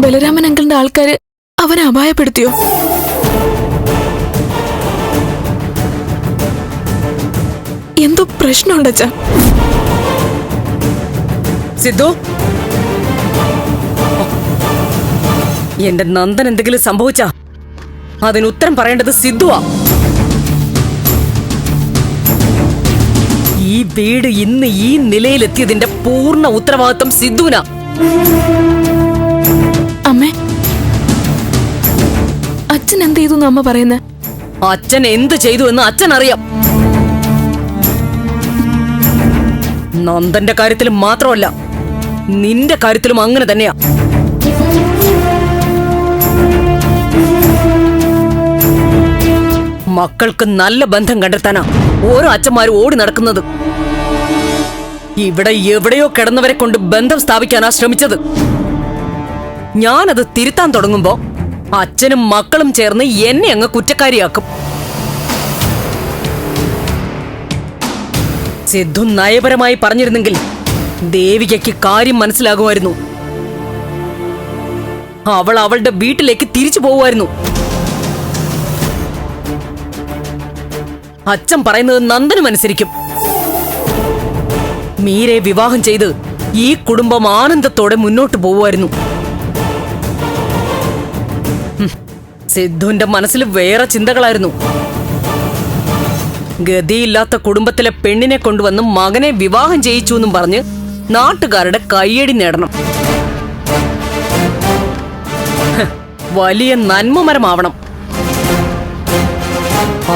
ബലരാമൻ അങ്കിളിന്റെ ആൾക്കാര് അവനെ അപായപ്പെടുത്തിയോ? എന്തോ പ്രശ്നമുണ്ട് അച്ഛ സിദ്ധു. എന്റെ നന്ദൻ എന്തെങ്കിലും സംഭവിച്ചാ? അതിന് ഉത്തരം പറയേണ്ടത് സിദ്ധുവാ. ഈ വീട് ഇന്ന് ഈ നിലയിലെത്തിയതിന്റെ പൂർണ ഉത്തരവാദിത്വം സിദ്ധുവിനാ. അമ്മേ. അച്ഛൻ എന്ത് ചെയ്തു അമ്മ പറയുന്നത് അച്ഛൻ എന്ത് ചെയ്തു എന്ന് അച്ഛൻ അറിയാം നന്ദന്റെ കാര്യത്തിൽ മാത്രമല്ല നിന്റെ കാര്യത്തിലും അങ്ങനെ തന്നെയാ. മക്കൾക്ക് നല്ല ബന്ധം കണ്ടെത്താനാ ഓരോ അച്ഛന്മാരും ഓടി നടക്കുന്നത്. ഇവിടെ എവിടെയോ കിടന്നവരെ കൊണ്ട് ബന്ധം സ്ഥാപിക്കാനാ ശ്രമിച്ചത്. ഞാനത് തിരുത്താൻ തുടങ്ങുമ്പോ അച്ഛനും മക്കളും ചേർന്ന് എന്നെ അങ്ങ് കുറ്റക്കാരിയാക്കും. സിദ്ധു നയപരമായി പറഞ്ഞിരുന്നെങ്കിൽ ദേവികയ്ക്ക് കാര്യം മനസ്സിലാകുമായിരുന്നു. അവൾ അവളുടെ വീട്ടിലേക്ക് തിരിച്ചു പോകുമായിരുന്നു അച്ഛൻ പറയുന്നത് നന്ദനും അനുസരിക്കും. മീരെ വിവാഹം ചെയ്ത് ഈ കുടുംബം ആനന്ദത്തോടെ മുന്നോട്ട് പോവുമായിരുന്നു. സിദ്ധുവിന്റെ മനസ്സിൽ വേറെ ചിന്തകളായിരുന്നു. ഗതിയില്ലാത്ത കുടുംബത്തിലെ പെണ്ണിനെ കൊണ്ടുവന്ന് മകനെ വിവാഹം ചെയ്യിച്ചു എന്നും പറഞ്ഞ് നാട്ടുകാരുടെ കയ്യടി നേടണം. വലിയ നന്മമരമാവണം.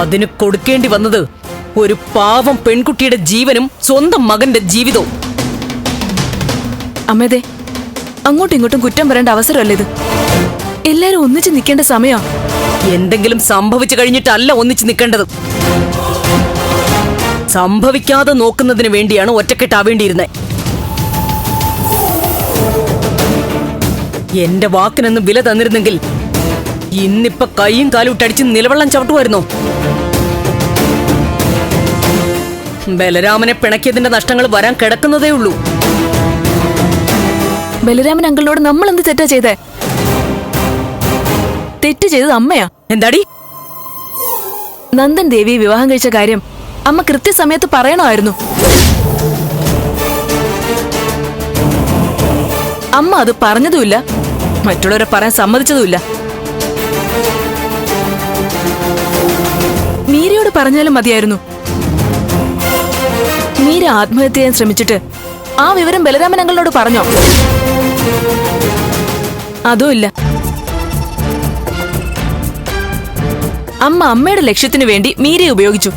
അതിന് കൊടുക്കേണ്ടി വന്നത് ഒരു പാവം പെൺകുട്ടിയുടെ ജീവനും സ്വന്തം മകന്റെ ജീവിതവും. അമ്മേതെ അങ്ങോട്ടും ഇങ്ങോട്ടും കുറ്റം വരേണ്ട അവസരമല്ലേ ഇത്? എല്ലാരും ഒന്നിച്ച് നിൽക്കേണ്ട സമയോ. എന്തെങ്കിലും സംഭവിച്ചു കഴിഞ്ഞിട്ടല്ല ഒന്നിച്ച് നിൽക്കേണ്ടത്. സംഭവിക്കാതെ നോക്കുന്നതിന് വേണ്ടിയാണ് ഒറ്റക്കെട്ടാവേണ്ടിയിരുന്നത് എന്റെ വാക്കിനൊന്നും വില തന്നിരുന്നെങ്കിൽ ഇന്നിപ്പൊ കൈയും കാലും ഇട്ടടിച്ച് നിലവെള്ളം ചവിട്ടുമായിരുന്നോ? ബലരാമനെ പിണക്കിയതിന്റെ നഷ്ടങ്ങൾ വരാൻ കിടക്കുന്നതേ ഉള്ളൂ. ബലരാമൻ അങ്കിളിനോട് നമ്മൾ എന്ത് തെറ്റാ ചെയ്തേ? തെറ്റ് ചെയ്തത് അമ്മയാ. എന്താടി? നന്ദൻ ദേവി വിവാഹം കഴിച്ച കാര്യം അമ്മ കൃത്യസമയത്ത് പറയണമായിരുന്നു. അമ്മ അത് പറഞ്ഞതുമില്ല. മറ്റുള്ളവരെ പറയാൻ സമ്മതിച്ചതുമില്ല. മീരയോട് പറഞ്ഞാലും മതിയായിരുന്നു. മീര ആത്മഹത്യ ചെയ്യാൻ ശ്രമിച്ചിട്ട് ആ വിവരം ബലരാമൻ അങ്ങളോട് പറഞ്ഞോ? അതുമില്ല. അമ്മ അമ്മയുടെ ലക്ഷ്യത്തിനു വേണ്ടി മീരയെ ഉപയോഗിച്ചു.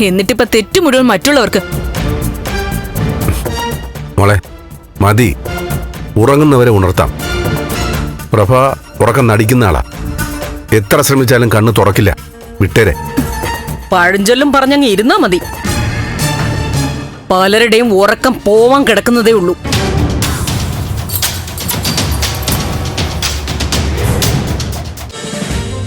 എന്നിട്ടിപ്പോ തെറ്റു മുഴുവൻ മറ്റുള്ളവർക്ക്. മോളെ മതി. ഉറങ്ങുന്നവരെ ഉണർത്താം. പ്രഭ ഉറക്കം നടിക്കുന്ന ആളാ. എത്ര ശ്രമിച്ചാലും കണ്ണ് തുറക്കില്ല. വിട്ടേരെ. പഴഞ്ചൊല്ലും പറഞ്ഞങ്ങ് ഇരുന്നാ മതി. പലരുടെയും ഉറക്കം പോവാൻ കിടക്കുന്നതേ ഉള്ളൂ.